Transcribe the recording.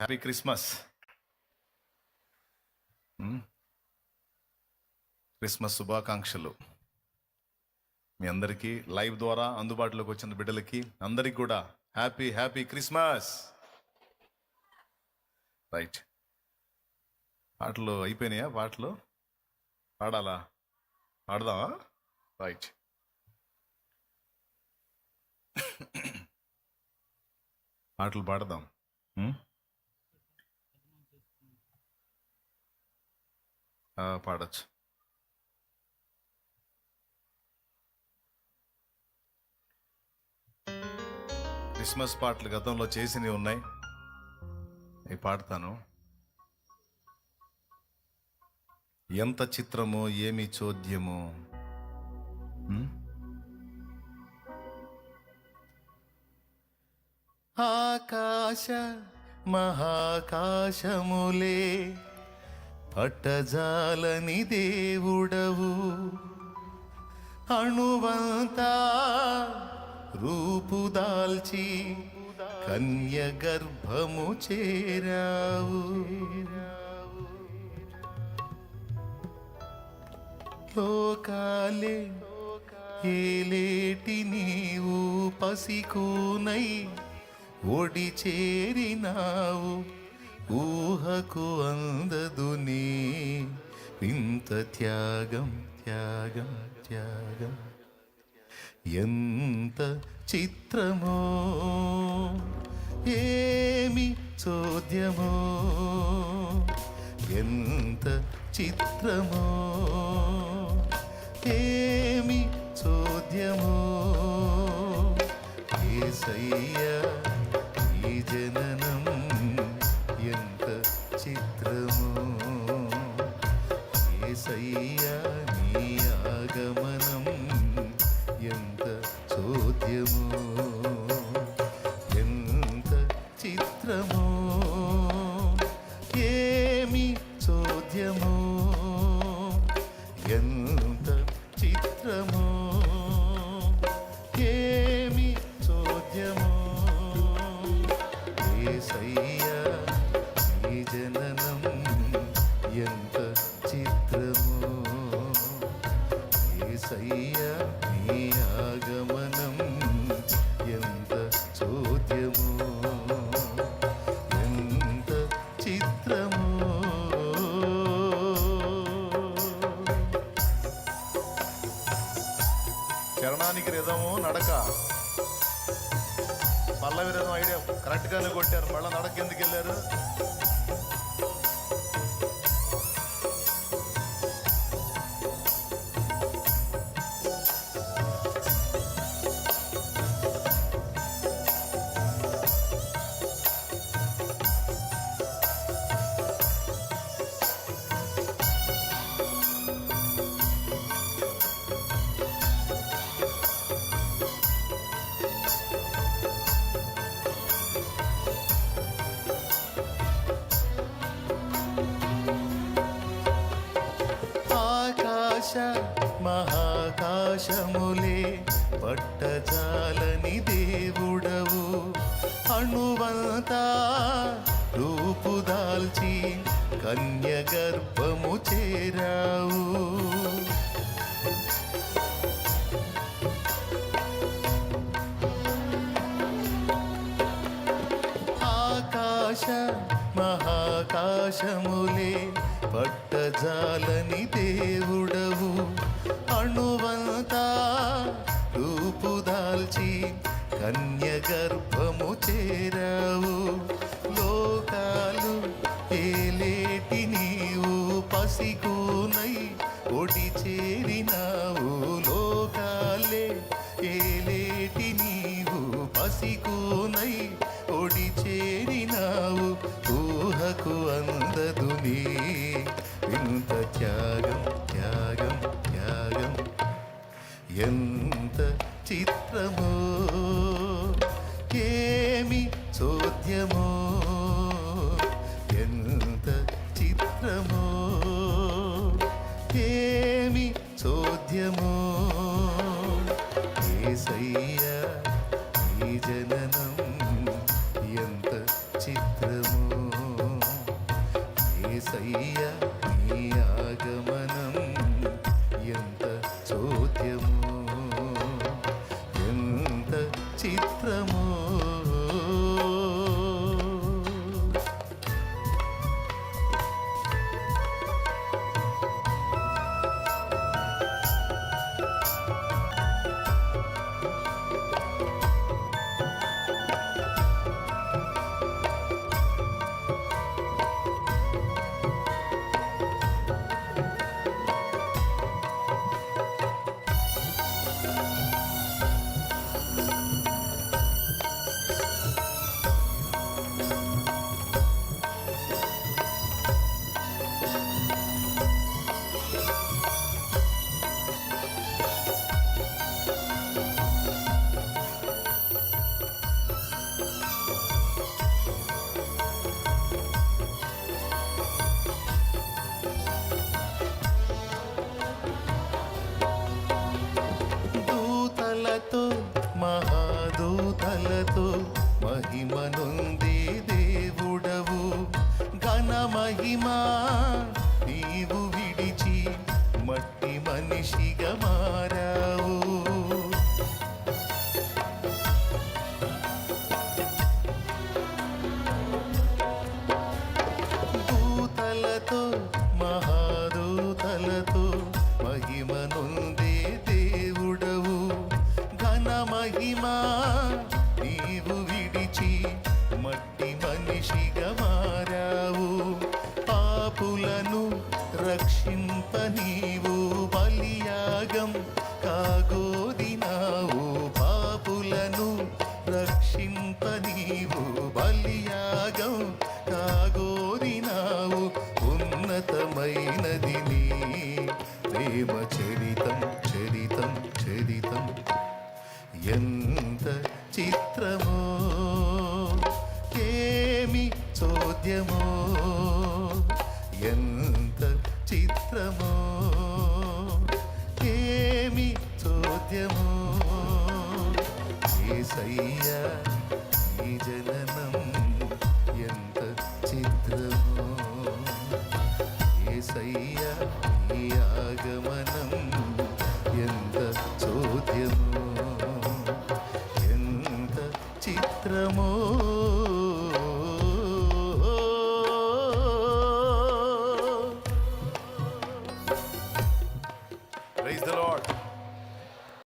Happy Christmas Christmas శుభాకాంక్షలు. మీ అందరికీ live ద్వారా అందుబాటులోకి వచ్చిన బిడ్డలకి అందరికి కూడా హ్యాపీ హ్యాపీ క్రిస్మస్ రైట్ పాటలు అయిపోయినాయా? పాటలు? పాడాలా? పాడదామా? రైట్ పాటలు పాడదాం. Hmm? పాడొచ్చు. క్రిస్మస్ పాటలు గతంలో చేసినవి ఉన్నాయి. అవి పాడతాను. ఎంత చిత్రమో ఏమి చోద్యమో. ఆకాశ మహాకాశములే పట్టజాలని దేవుడవు. అణువంతా రూపుదాల్చి కన్య గర్భము చేరావు. లోకాలే ఏలేటి నీవు పసికూనై ఒడి చేరినావు ఊహకు అందదు నీ. వింత త్యాగం త్యాగం త్యాగం. ఎంత చిత్రమో ఏమి చోద్యమో. ఎంత చిత్రమో ఏమి చోద్యమో. ఏసయ్యా ఈ జన మాత్రము ఏమి చోద్యము ఎంత చిత్రము ఏమి చోద్యమో. ఏసయ్యా ఈ జననం ఎంత చిత్రమో. చరణానికి రిధము నడక. పల్లవి రిధం ఐడియా. కరెక్ట్గానే కొట్టారు. మళ్ళీ నడక ఎందుకు వెళ్ళారు? ప్రాణువంతా రూపు దాల్చి కన్య గర్భము చేరావు. ఆకాశ మహాకాశములే పట్టజాలని దేవుడవు. అణువంతా రూపు దాల్చి కన్యగర్భము చేరావు. లోకాలు ఏలేటి నీవు పసికూనై ఒడి చేరినావు. లోకాలే ఏలేటి నీవు పసికూనై ఒడి చేరినావు. ఊహకు అందదు నీ జననం ఎంత చిత్రమో ఏసయ్య నీ ఆగమనం ఎంత చోద్యమో ఎంత చిత్రమో మహాదూతలతో మహిమనుంది దేవుడవు. ఘన మహిమా నీవు విడిచి మట్టి మనిషిగా ఉన్న మహిమా నీవు విడిచి మట్టి మనిషిగా మారావు. పాపులను రక్షింప నీవు. ఎంత చిత్రమో ఏమి చోద్యమో ఎంత చిత్రమో ఏమి చోద్యమో. ఏసయ్యా ఈ జననం ఎంత చిత్రమో. ఏసయ్యా ఈ ఆగమనం ఎంత చోద్యమో. ఎంత చిత్రమో